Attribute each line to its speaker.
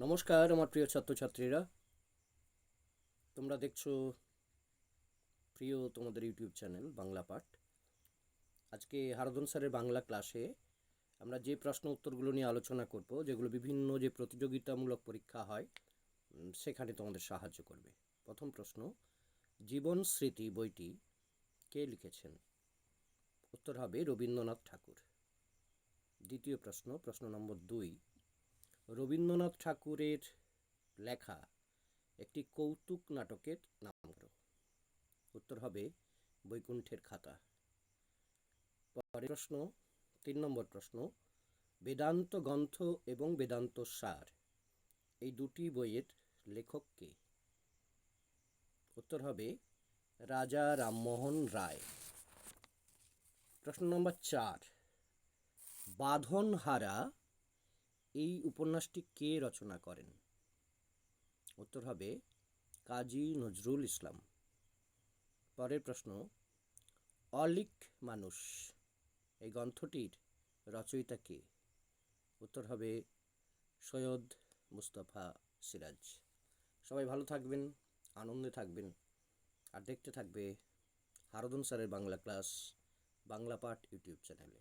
Speaker 1: নমস্কার, আমার প্রিয় ছাত্রছাত্রীরা। তোমরা দেখছ প্রিয় তোমাদের ইউটিউব চ্যানেল বাংলা পাঠ। আজকে হারদন স্যারের বাংলা ক্লাসে আমরা যে প্রশ্ন উত্তরগুলো নিয়ে আলোচনা করব, যেগুলো বিভিন্ন যে প্রতিযোগিতামূলক পরীক্ষা হয় সেখানে তোমাদের সাহায্য করবে। প্রথম প্রশ্ন, জীবন স্মৃতি বইটি কে লিখেছেন? উত্তর হবে রবীন্দ্রনাথ ঠাকুর। দ্বিতীয় প্রশ্ন প্রশ্ন নম্বর দুই রবীন্দ্রনাথ ঠাকুরের লেখা একটি কৌতুক নাটকের নাম উত্তর হবে বৈকুণ্ঠের খাতা। পরের প্রশ্ন, তিন নম্বর প্রশ্ন, বেদান্ত গ্রন্থ এবং বেদান্ত সার, এই দুটি বইয়ের লেখক কে? উত্তর হবে রাজা রামমোহন রায়। প্রশ্ন নম্বর চার, বাঁধনহারা এই উপন্যাসটি কে রচনা করেন? উত্তর হবে কাজী নজরুল ইসলাম। পরের প্রশ্ন, অলিক মানুষ, এই গ্রন্থটির রচয়িতা কে? উত্তর হবে সৈয়দ মুস্তফা সিরাজ। সবাই ভালো থাকবেন, আনন্দে থাকবেন, আর দেখতে থাকবে হারদন স্যারের বাংলা ক্লাস, বাংলা পাঠ ইউটিউব চ্যানেলে।